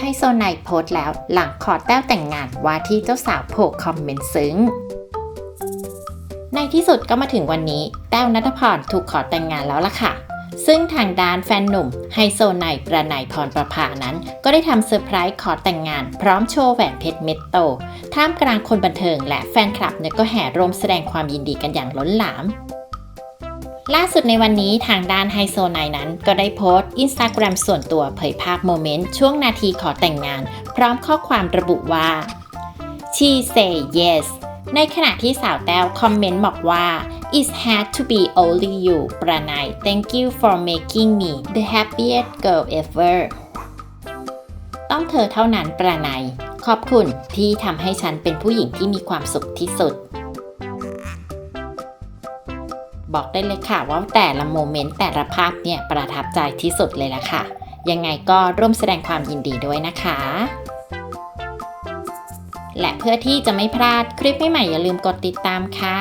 ให้โซไนโพสแล้วหลังขอแต้วแต่งงานว่าที่เจ้าสาวโผล่คอมเมนต์ซึ้ง ในที่สุดก็มาถึงวันนี้ แต้วนัทพรถูกขอแต่งงานแล้วล่ะค่ะ ซึ่งทางด้านแฟนหนุ่มไฮโซไนประไนพรประภานั้น ก็ได้ทำเซอร์ไพรส์ขอแต่งงาน พร้อมโชว์แหวนเพชรเม็ดโต ท่ามกลางคนบันเทิงและแฟนคลับเนี่ยก็แห่ร่วมแสดงความยินดีกันอย่างล้นหลาม ล่าสุดในวันนี้ทางด้านไฮโซไนนั้น ก็ได้โพสต์อินสตาแกรมส่วนตัวเผยภาพโมเมนต์ช่วงนาทีขอแต่งงาน พร้อมข้อความระบุว่า she say yes ในขณะที่สาวแต้วคอมเมนต์บอกว่า it had to be only you ประนาย thank you for making me the happiest girl ever ต้องเธอเท่านั้นประนายขอบคุณที่ทำให้ฉันเป็นผู้หญิงที่มีความสุขที่สุด บอกได้เลยค่ะว่าแต่ละโมเมนต์แต่ละภาพเนี่ยประทับใจที่สุดเลยละค่ะ ยังไงก็ร่วมแสดงความยินดีด้วยนะคะ และเพื่อที่จะไม่พลาดคลิปใหม่ๆอย่าลืมกดติดตามค่ะ